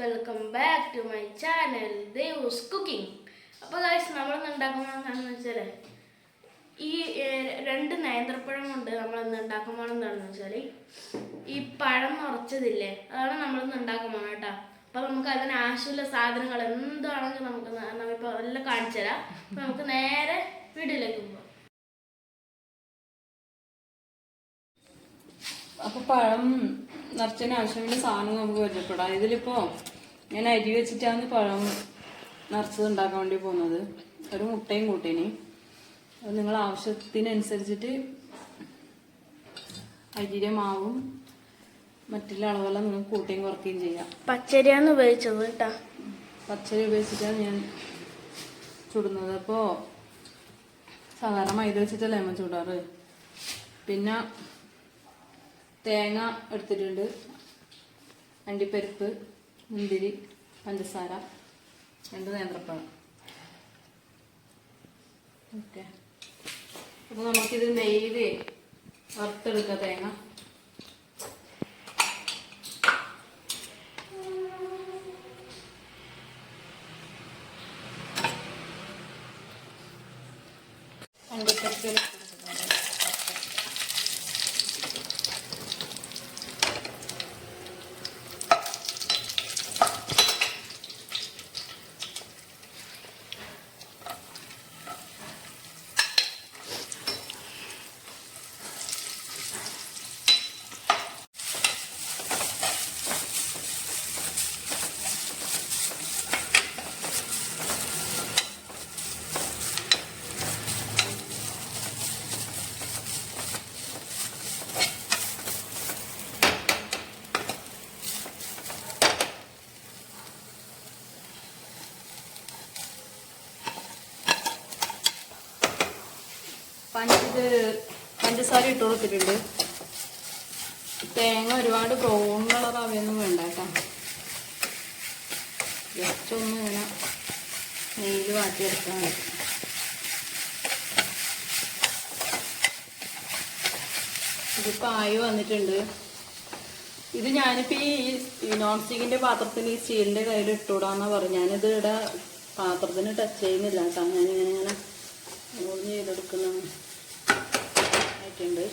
Welcome back to my channel ദേവൂസ് cooking അപ്പോൾ guys നമ്മളിന്ന് ഉണ്ടാക്കുമ്പോൾ എന്താണെന്ന് വെച്ചാൽ ഈ രണ്ട് നേന്ത്രപ്പഴം കൊണ്ട് നമ്മളിന്ന് ഉണ്ടാക്കാൻ എന്താണെന്ന് വെച്ചാൽ ഈ പഴം നിറച്ചതില്ലേ അതാണ് നമ്മളിന്ന് ഉണ്ടാക്കാൻ പോകണം കേട്ടോ. അപ്പോൾ നമുക്ക് അതിന് ആവശ്യമുള്ള സാധനങ്ങൾ എന്താണെങ്കിലും നമുക്ക് നമ്മളിപ്പോൾ എല്ലാം കാണിച്ചു തരാം. അപ്പോൾ നമുക്ക് നേരെ വീട്ടിലേക്ക് പോകാം അപ്പോൾ പഴം നിറച്ചതിന് ആവശ്യമുള്ള സാധനം നമുക്ക് പരിചയപ്പെടാം. ഇതിലിപ്പോ ഞാൻ അരി വെച്ചിട്ടാണ് പഴം നിറച്ചത് ഉണ്ടാക്കാൻ വേണ്ടി പോകുന്നത്. ഒരു മുട്ടയും കൂട്ടിനി. അത് നിങ്ങൾ ആവശ്യത്തിനനുസരിച്ചിട്ട് അരിയുടെ മാവും മറ്റുള്ള അളവെല്ലാം നിങ്ങൾ കൂട്ടുകയും കുറയ്ക്കുകയും ചെയ്യാം. പച്ചരിയാണ് ഉപയോഗിച്ചത് കേട്ടോ. പച്ചരി ഉപയോഗിച്ചിട്ടാണ് ഞാൻ ചുടുന്നത്. അപ്പോൾ സാധാരണ മൈദ വെച്ചിട്ടല്ലേ അമ്മ ചുടാറ്? പിന്നെ തേങ്ങ എടുത്തിട്ടുണ്ട്. അണ്ടിപ്പരിപ്പ് മുന്തിരി പഞ്ചസാര രണ്ട് നേന്ത്രപ്പഴം. ഓക്കെ. അപ്പോൾ നമുക്കിത് നെയ്യിൽ വറുത്തെടുക്കാം തേങ്ങ അണ്ടിപ്പരിപ്പ് പഞ്ചത് പഞ്ചസാര ഇട്ട് കൊടുത്തിട്ടുണ്ട്. തേങ്ങ ഒരുപാട് ബ്രൗൺ കളർ അവയൊന്നും വേണ്ട കേട്ടോ ജസ്റ്റ് ഒന്ന് ഇങ്ങനെ നെയ്യിൽ വാട്ടിയെടുക്കാൻ മതി. ഇതിപ്പോൾ ആയി വന്നിട്ടുണ്ട്. ഇത് ഞാനിപ്പോൾ ഈ നോൺ സ്റ്റിക്കിന്റെ പാത്രത്തിൽ ഈ സ്റ്റീലിന്റെ കയ്യിൽ ഇട്ടുകൂടാന്നാണ് പറഞ്ഞു. ഞാനിത് ഇവിടെ പാത്രത്തിന് ടച്ച് ചെയ്യുന്നില്ല കേട്ടോ ഞാനിങ്ങനെ ഇങ്ങനെ മൂന്ന് ആയിട്ടുണ്ട്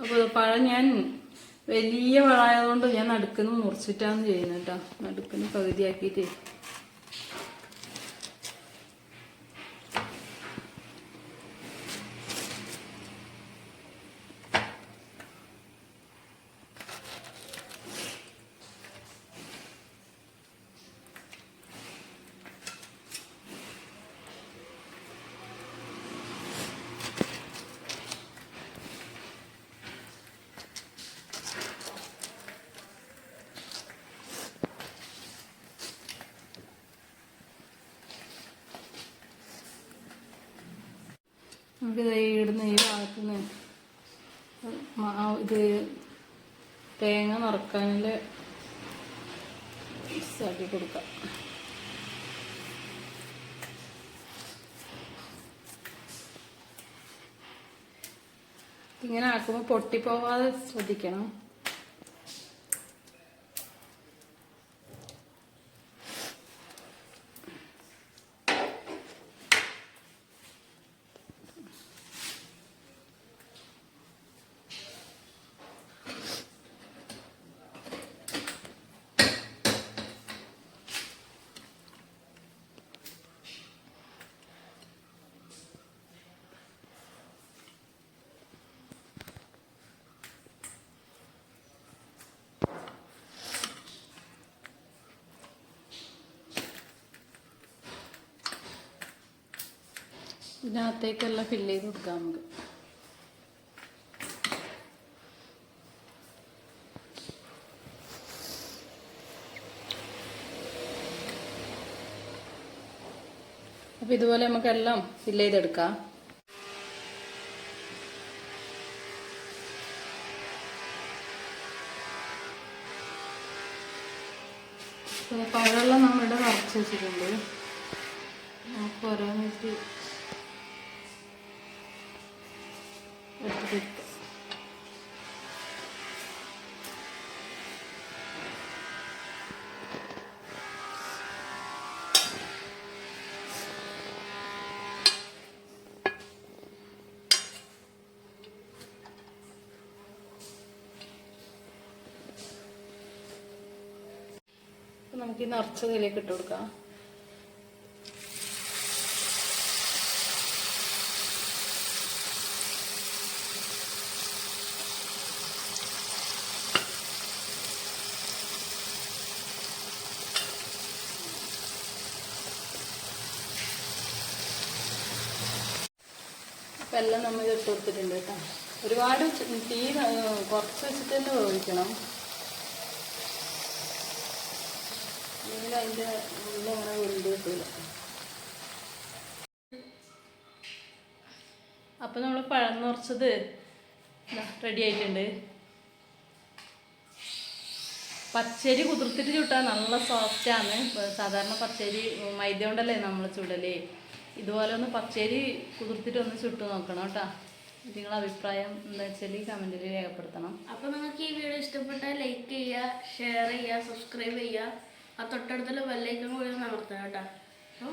അപ്പോൾ പഴം ഞാൻ വലിയ പഴമായതുകൊണ്ട് ഞാൻ നടുക്കുന്ന് മുറിച്ചിട്ടാണ് ചെയ്യുന്നത് കേട്ടോ. നടുക്കുന്ന് പകുതിയാക്കിയിട്ട്. നമുക്ക് ഇത് ഇടുന്ന ഈ ഭാഗത്ത് നിന്ന് ഇത് തേങ്ങ നിറക്കാനുള്ള ആക്കി കൊടുക്കാം. ഇങ്ങനെ ആക്കുമ്പോൾ പൊട്ടിപ്പോവാതെ ശ്രദ്ധിക്കണം. ഇതിനകത്തേക്കെല്ലാം ഫില്ല് ചെയ്ത് കൊടുക്കാം നമുക്ക്. അപ്പൊ ഇതുപോലെ നമുക്കെല്ലാം ഫില്ല് ചെയ്തെടുക്കാം. പഴമെല്ലാം നമ്മളിവിടെ നിറച്ച് വെച്ചിട്ടുണ്ട്. നമുക്ക് ഓരോന്നിട്ട് ഇതെടുക്കുക നമുക്ക് ഈ നിറച്ചതിലേക്ക് ഇട്ട് കൊടുക്കാം. എല്ലാം നമ്മൾ ഇട്ട് കൊടുത്തിട്ടുണ്ട് കേട്ടോ. ഒരുപാട് തീ കുറച്ച് വെച്ചിട്ട് തന്നെ വേവിക്കണം. അതിന്റെ ഉള്ളിൽ അങ്ങനെ വെന്ത് കിട്ടില്ല അപ്പം നമ്മൾ പഴം നിറച്ചത് റെഡി ആയിട്ടുണ്ട്. പച്ചരി കുതിർത്തിട്ട് ചുട്ടാൽ നല്ല സോഫ്റ്റാണ് സാധാരണ പച്ചരി മൈദ കൊണ്ടല്ലേ നമ്മൾ ചുടൽ? ഇതുപോലെ ഒന്ന് പച്ചരി കുതിർത്തിട്ട് ഒന്ന് ചുട്ടു നോക്കണം കേട്ടോ. നിങ്ങളെ അഭിപ്രായം എന്താ വെച്ചാൽ കമന്റിൽ രേഖപ്പെടുത്തണം. അപ്പോൾ നിങ്ങൾക്ക് ഈ വീഡിയോ ഇഷ്ടപ്പെട്ടാൽ ലൈക്ക് ചെയ്യുക ഷെയർ ചെയ്യുക സബ്സ്ക്രൈബ് ചെയ്യുക. ആ തൊട്ടടുത്തുള്ള ബെല്ലൈക്കൺ കൂടി അമർത്തണം കേട്ടോ. അപ്പോൾ